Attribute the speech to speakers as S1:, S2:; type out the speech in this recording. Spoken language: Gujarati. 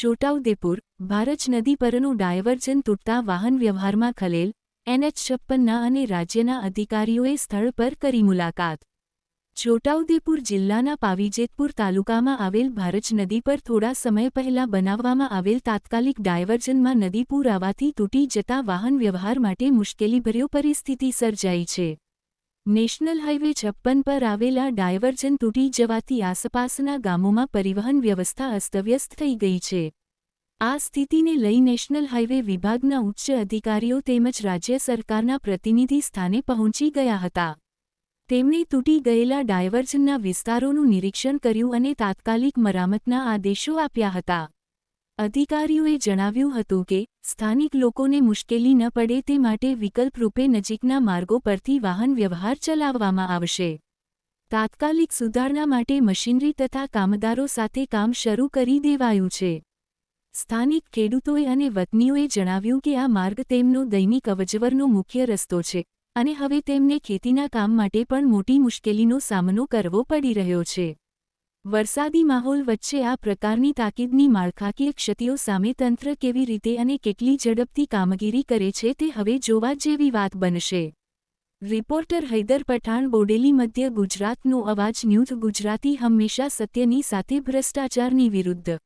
S1: છોટાઉદેપુર ભારજ નદી પરનું ડાયવર્જન તૂટતા વાહન વ્યવહારમાં ખલેલ, એનએચ છપ્પનના અને રાજ્યના અધિકારીઓએ સ્થળ પર કરી મુલાકાત. છોટાઉદેપુર જિલ્લાના પાવીજેતપુર તાલુકામાં આવેલ ભારજ નદી પર થોડા સમય પહેલા બનાવવામાં આવેલ તાત્કાલિક ડાયવર્જનમાં નદી પૂર આવવાથી તૂટી જતા વાહન વ્યવહાર માટે મુશ્કેલીભર્યો પરિસ્થિતિ સર્જાઈ છે. નેશનલ હાઇવે છપ્પન પર આવેલા ડાયવર્જન તૂટી જવાથી આસપાસના ગામોમાં પરિવહન વ્યવસ્થા અસ્તવ્યસ્ત થઈ ગઈ છે. આ સ્થિતિને લઈ નેશનલ હાઇવે વિભાગના ઉચ્ચ અધિકારીઓ તેમજ રાજ્ય સરકારના પ્રતિનિધિ સ્થાને પહોંચી ગયા હતા. તેમણે તૂટી ગયેલા ડાયવર્જનના વિસ્તારોનું નિરીક્ષણ કર્યું અને તાત્કાલિક મરામતના આદેશો આપ્યા હતા. અધિકારીઓએ જણાવ્યું હતું કે, સ્થાનિક લોકોને મુશ્કેલી ન પડે તે માટે વિકલ્પરૂપે નજીકના માર્ગો પરથી વાહન વ્યવહાર ચલાવવામાં આવશે. તાત્કાલિક સુધારણા માટે મશીનરી તથા કામદારો સાથે કામ શરૂ કરી દેવાયું છે. સ્થાનિક ખેડૂતોએ અને વતનીઓએ જણાવ્યું કે આ માર્ગ તેમનો દૈનિક અવજવરનો મુખ્ય રસ્તો છે અને હવે તેમને ખેતીના કામ માટે પણ મોટી મુશ્કેલીનો સામનો કરવો પડી રહ્યો છે. વરસાદી માહોલ વચ્ચે આ પ્રકારની તાકીદની માળખાકીય ક્ષતિઓ સામે તંત્ર કેવી રીતે અને કેટલી ઝડપથી કામગીરી કરે છે તે હવે જોવા જેવી વાત બનશે. રિપોર્ટર હૈદર પઠાણ, બોડેલી, મધ્ય ગુજરાતનો અવાજ, ન્યૂઝ ગુજરાતી હંમેશા સત્યની સાથે ભ્રષ્ટાચારની વિરુદ્ધ